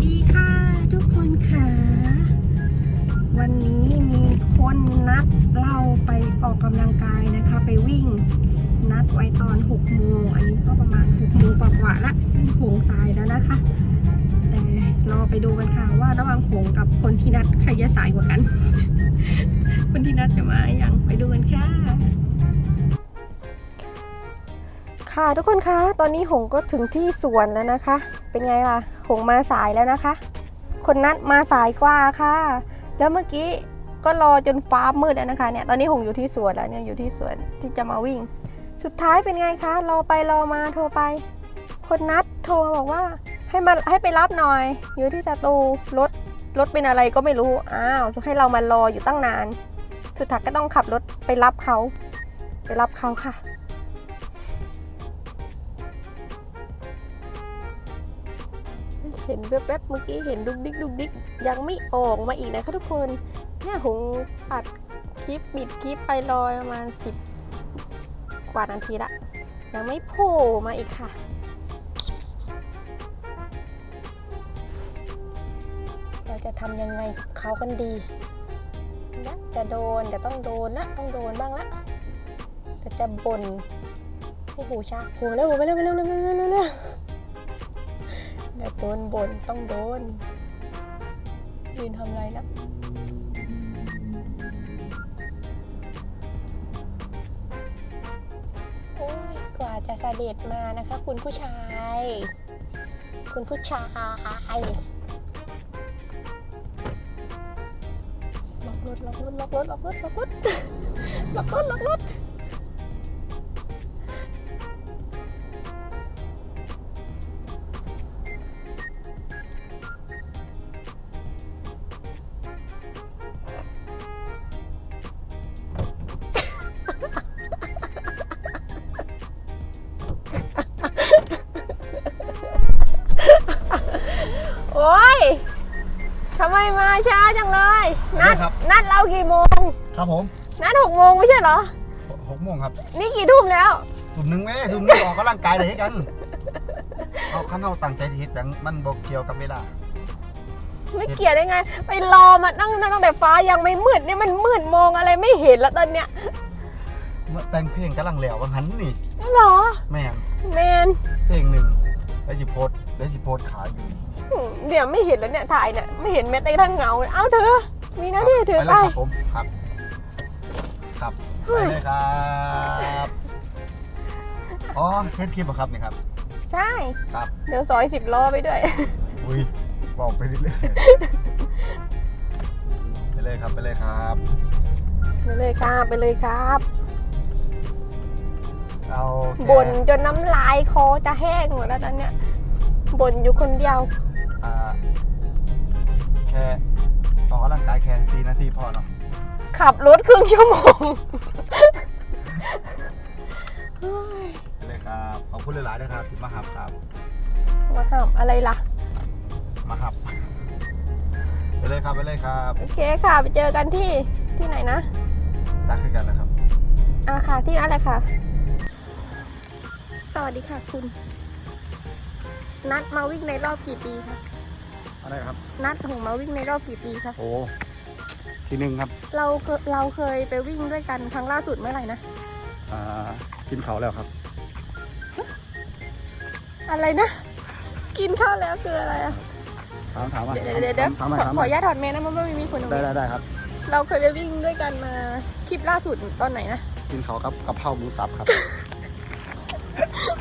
ดีค่ะทุกคนค่ะ วันนี้มีคนนัดเราไปออกกำลังกายนะคะ ไปวิ่ง นัดไว้ตอน6โมงอันนี้ก็ประมาณ6โมงกว่าๆละซึ่งโขงสายแล้วนะคะ แต่รอไปดูกันค่ะว่าระหว่างโขงกับคนที่นัดใครจะสายกว่ากัน คนที่นัดจะมาอย่างไปดูกัน ค่ะทุกคนคะตอนนี้หงก็ถึงที่สวนแล้วนะคะ เป็นไงล่ะ หงมาสายแล้วนะคะ คนนัดมาสายกว่าค่ะ แล้วเมื่อกี้ก็รอจนฟ้ามืดแล้วนะคะเนี่ยตอนนี้หงอยู่ที่สวนแล้วเนี่ยอยู่ที่สวนที่จะมาวิ่ง สุดท้ายเป็นไงคะรอไปรอมาโทรไป คนนัดโทรมาบอกว่าให้มาให้ไปรับหน่อย อยู่ที่สตูรถรถเป็นอะไรก็ไม่รู้อ้าวจะให้เรามารออยู่ตั้งนาน สุดท้ายก็ต้องขับรถไปรับเขา ไปรับเขาค่ะ ห็นแวบๆเมื่อกี้เห็นดุกดิกดุกดิกยังไม่ออกมาอีกนะคะทุกคนเนี่ยหงอัดคลิปบิดคลิปไปลอยประมาณสิบกว่านาทีละ ยังไม่โผล่มาอีกค่ะเราจะทำยังไงเขากันดีนะจะโดนจะต้องโดนนะต้องโดนบ้างละแต่จะบ่นให้หูชาหูเร็วไปเร็วไปเร็วเร็วเร็วเร็ว โดนบ่นต้องโดน ยืนทำไรนะโอ้ยกว่าจะเสด็จมานะคะ คุณผู้ชาย คุณผู้ชายล็อกรถล็อกรถล็อกรถล็อกรถล็อกรถล็อกรถล็อกรถ จังเลย นัด ครับ นัดเรากี่โมง ครับผมนัดหกโมงไม่ใช่เหรอหกโมงครับนี่กี่ทุ่มแล้ว ถุ่มหนึ่งแม่ถุ่มหนึ่งออกกำลังกายเลยให้กัน เอาขั้นเอาตั้งใจที่เฮ็ดหยังมันบอกเกี่ยวกับเวลา ไม่เกี่ยวได้ไง ไปรอมาตั้งตั้งแต่ฟ้ายังไม่มืดนี่มันมืดมองอะไรไม่เห็นแล้วตอนเนี้ยเมื่อแต่งเพลงกำลังแล้วว่าหันนี่หรอ แม่งแมนเพลงหนึ่งแล้วจิโพสต์แล้วจิโพสต์ขายอยู่ เดี๋ยวไม่เห็นแล้วเนี่ยถ่ายเนี่ยไม่เห็นแม้แต่กระทั่งเงาเอ้าเธอ มีหน้าที่ถือไปไปเลยครับผมครับ ครับไปเลยครับอ๋อเทสคลิปเหรอครับนี่ครับ ใช่ ครับเดี๋ยวซอยสิบล้อไปด้วย อุ้ยบอกไปเรื่อยๆไปเลยครับไปเลยครับ ไปเลยครับไปเลยครับ เอาแค่บ่นจนน้ำลายคอจะแห้งหมดแล้วตอนเนี้ยบ่นอยู่คนเดียวอ่า แค่ออกกำลังกายแค่สี่นาทีพอเนาะขับรถครึ่งชั่วโมงเฮ้ยไปเลยครับขอบคุณหลายๆด้วยครับที่มาหับครับ มาห้ามอะไรล่ะ มาหับไปเลยครับไปเลยครับโอเคค่ะ ไปเจอกันที่ที่ไหนนะจักคือกันนะครับอ่าค่ะที่อะไรค่ะ สวัสดีค่ะคุณ นัดมาวิ่งในรอบกี่ปีคะ อะไรครับ นัดของมาวิ่งในรอบกี่ปีคะโอ้ทีหนึ่งครับเราเคเราเคยไปวิ่งด้วยกันครั้งล่าสุดเมื่อไหร่นะอ่ากินเขาแล้วครับ อะไรนะ กินข้าวแล้วคืออะไรอะถามถามมาเดี๋ยวเดี๋ยวเดี๋ยวถามมาขอถามขอมาอนุญาตถอดเมสนะเพราะว่าไม่มีคนตรงได้นี้ได้ได้ครับ เราเคยไปวิ่งด้วยกันมาคลิปล่าสุดตอนไหนนะ กินเขาครับกับเพราหมูสับครับ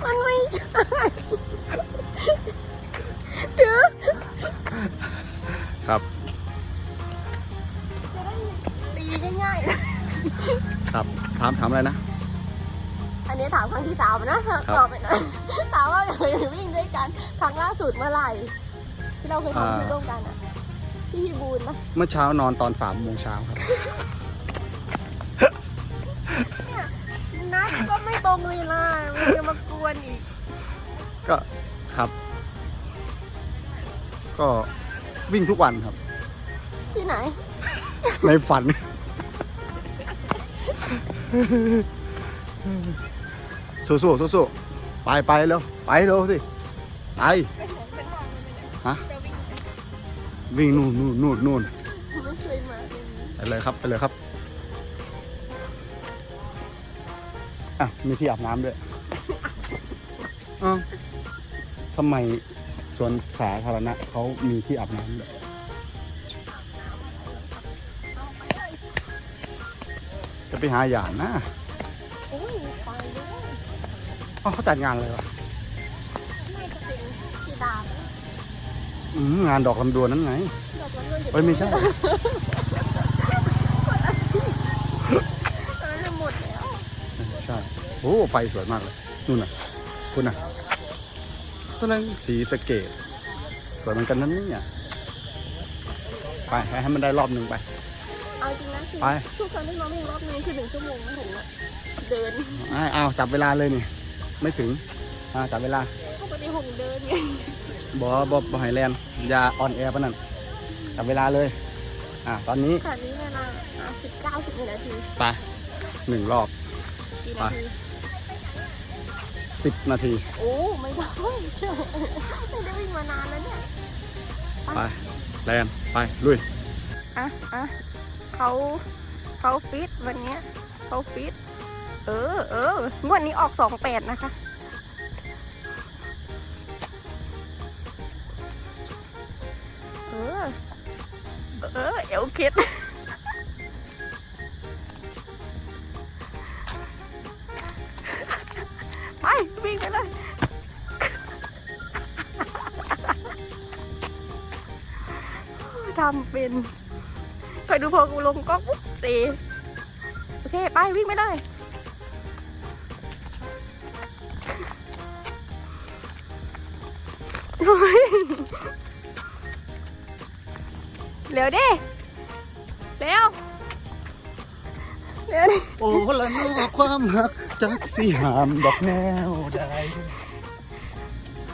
มันไม่ใช่ถือ ครับถามถามอะไรนะ อันนี้ถามครั้งที่สามนะตอบไปหน่อยถามว่าเคยไปวิ่งด้วยกันครั้งล่าสุดเมื่อไหร่ ที่เราเคยทำคลิปร่วมกันอะที่พี่บูนปะเมื่อเช้านอนตอนสามโมงเช้าครับนัดก็ไม่ตรงเวลามันจะมากวนอีก ก็ครับ ก็วิ่งทุกวันครับ ที่ไหน ในฝัน สู้สู้สู้สู้ๆไปไปเร็วไปเร็วสิไปเป็นหนเป็นหนอนเป็นไหนฮะจะวิ่งวิ่งนู่นนู่นนู่นนู่นไม่เคยมาเลยไปเลยครับไปเลยครับอะมีที่อาบน้ำด้วยอ้าวทำไมสวนสาธารณะเขามีที่อาบน้ำด้วย จะไปหาอย่างนะโอ้ยไปด้วยอ้าวเขาจัดงานเลยวะน่าจะเป็นกีฬาไหมอืมงานดอกลำดวนนั้นไงดอกละเงินเอ้ยไม่ใช่ ตอนนั้นหมดแล้ว ใช่โอ้ไฟสวยมากเลยนู่นน่ะคุณน่ะต้นนั้นสีสะเกตสวยเหมือนกันนั่นเนี่ยไปให้ให้มันได้รอบหนึ่งไป เอาจริงนะคือไป ทุกครั้งที่น้องวิ่งรอบนึงคือหนึ่งชั่วโมงนะผมอะเดินไอ้เอาจับเวลาเลยนี่ ไม่ถึงอ่าจับเวลาปกติผมเดินไงบอบอบอไฮแลนด์อย่าออนแอร์ปะนั่นจับเวลาเลย อ่าตอนนี้ขณะนี้เวลาสิบเก้าสิบนาทีไปหนึ่งรอบ กี่นาทีสิบนาที โอ้ไม่ได้เชื่อไม่ได้วิ่งมานานแล้วเนี่ยไปแลนด์ไป ลุย อะอะ เขาเขาฟิตวันนี้เขาฟิตเออเอองวดนี้ออกสองแปดนะคะ เออ เออ เอวคิดไปวิ่งไปเลยทำเป็น ไปดูพอกูลงก็ปุ๊บเซโอเค ไปวิ่งไม่ได้ เร็วดิ เร็ว เร็วดิ โอ้ละนอความรักจักสีหามดอกแนวใด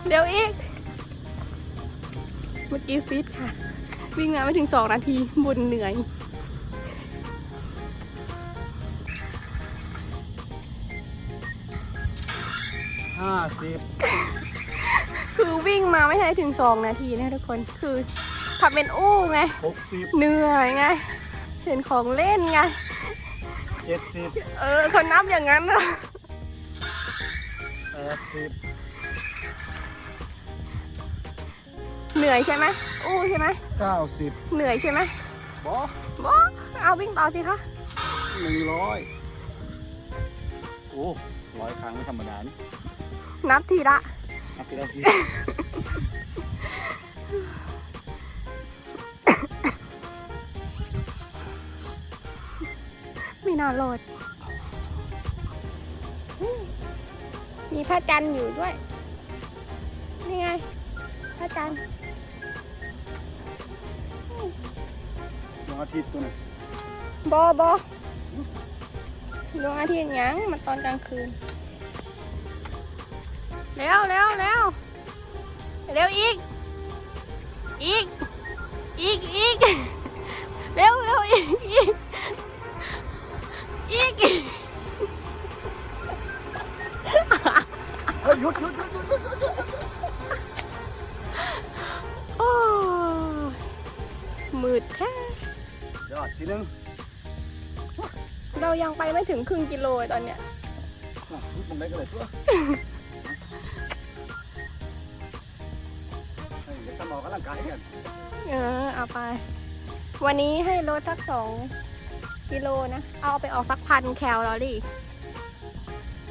เร็วอีก เมื่อกี้ฟิตค่ะ วิ่งมาไม่ถึงสองนาทีบุญเหนื่อย ห้าสิบคือวิ่งมาไม่ใช่ถึงสองนาทีนะทุกคนคือทำเป็นอู้ไง หกสิบเหนื่อยไง เห็นของเล่นไง เจ็ดสิบเออเขานับอย่างนั้นนะ แปดสิบ เหนื่อยใช่ไหมอู้ใช่ไหมเก้าสิบเหนื่อยใช่ไหมบอบอเอาวิ่งต่อสิคะหนึ่งร้อยโอ้ร้อยครั้งไม่ธรรมดานี่นับทีละนับทีละที มีนารอดอืมมีพระจันทร์อยู่ด้วย นี่ไง พระจันทร์ อาทิตย์ตัวหนึงบอบอดวงอาทิตย์หยังมันตอนกลางคืน เร็วเร็วเร็วเร็วอีก อีก อีกอีกเร็วเร็วอีกอีกอีกเฮ้ยหยุดหยุดหยุดหยุดหยุดหยุดโอ้ยมืดแท้ย อดทีหนึงเรายังไปไม่ถึงครึ่งกิโลเลยตอนเนี้ยอะหยุดตรงไหนกันเลยตัวเฮ้ยเดี๋ยวสมองกำลังกายกันเออเอาไป วันนี้ให้ลดสักสองกิโลนะ เอาไปออกสักพันแคลแล้วดิ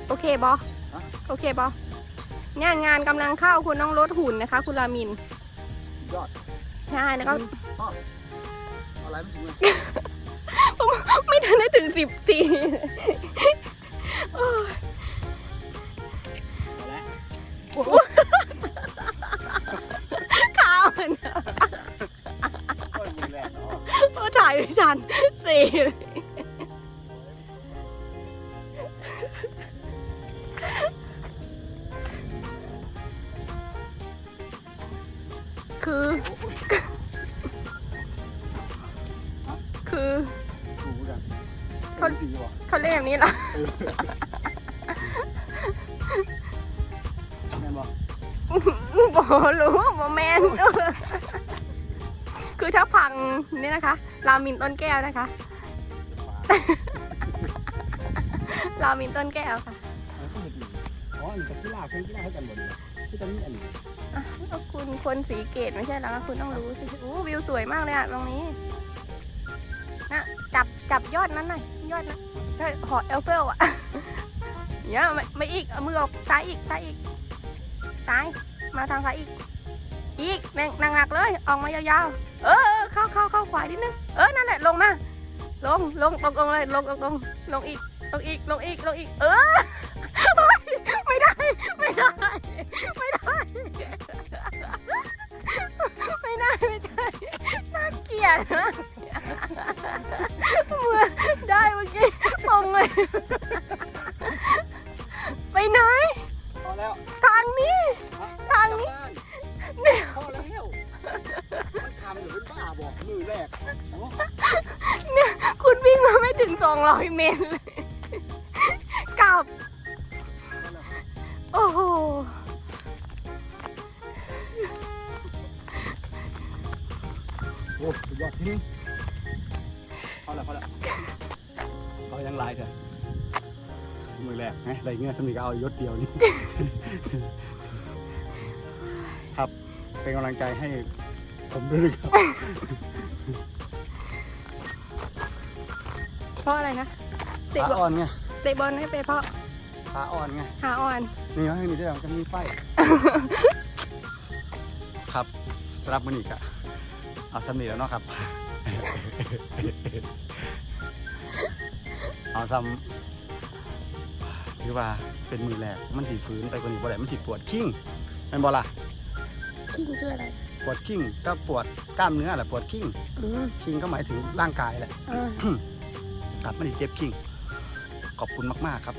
โอเคบอโอเคบองานงานกำลังเข้าคุณต้องลดหุ่นนะคะ คุณรามินยอดใช่แล้วก็พ่ อเอาอะไรไม่ถึงเลยไม่ทันได้ถึงสิบทีโอ้ยเอาละข้าวมันอะโอ้ยมีแรงเนาะโอ้ถ่ายไม่ทันสี่เลย บอกบอรู้บอแมนคือคือถ้าพังนี่นะคะ รามินต้นแก้วนะคะ รามินต้นแก้วค่ะอ๋ออันนี้กับกีฬาคนกีฬาให้กันหมดเลยที่ตอนนี้อันนี้อะก็คุณคนสีเกตไม่ใช่เหรอคะคุณต้องรู้สิโอ้วิวสวยมากเลยอะตรงนี้นะจับจับยอดนั้นหน่อยยอดนั้นเฮ้ยหอเอลเฟลอะเนี่ยไม่ไม่อีกเอามือออกซ้ายอีกซ้ายอีก ซ้าย มาทางซ้ายอีก อีกแม่งหนักๆเลย ออกมายาวๆ เออ เข้าเข้าเข้าขวานิดนึง เออ นั่นแหละ ลงมา ลง ลงลงลงเลย ลงลงลงลงอีก ลงอีก ลงอีก ลงอีก เออโอ๊ยไม่ได้ ไม่ได้ ไม่ได้ ไม่ได้ ไม่ใช่ น่าเกลียดนะ กลับ โอ้โหโหสุดยอดที่นี่พอแล้วพอแล้วเขายังไลายเถอะมือแรกไงไรเงี้ยสมีก็เอายศเดียวนี่ ครับเป็นกำลังใจให้ผมด้วยนะครับ เพราะอะไรนะเตะขาบอลอ่อนไงเตะบอลให้ไปเพราะขาอ่อนไง ขาอ่อน นี่ให้มีที่เราจะมีไฟ ครับสำหรับมือนี้กะเอาสำนีแล้วเนาะครับ เอาซ้ำถือว่าเป็นมือแรกมันถีฝืนไปกว่านี้บ่ได้มันถีปวดขิ้งแม่นบ่ล่ะคิงคืออะไรปวดขิ้งก็ปวดกล้ามเนื้อแหละปวดขิ้งอืมขิ้งก็หมายถึงร่างกายแหละ อ่า ครับไม่ได้เจ็บขิ้ง ขอบคุณมาก ๆ ครับ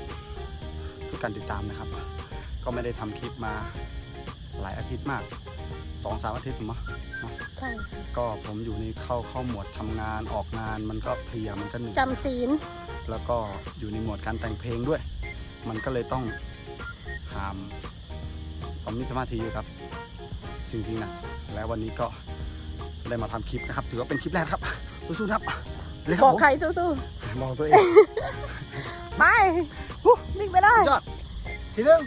ทุกการติดตามนะครับ ก็ไม่ได้ทำคลิปมาหลายอาทิตย์มากสองสามอาทิตย์มั้งใช่ก็ผมอยู่ในเข้าเข้าหมวดทำงานออกงานมันก็เพลียมันก็เหนื่อย จำศีลแล้วก็อยู่ในหมวดการแต่งเพลงด้วย มันก็เลยต้องหามต้องมีสมาธิอยู่ครับจริงๆนะแล้ววันนี้ก็ได้มาทำคลิปนะครับ ถือว่าเป็นคลิปแรกครับสู้ๆครับเลยคบรัอบกผมใครสู้บอกตัวเองๆ ไปวิ่งไปเลยยอด ทีหนึง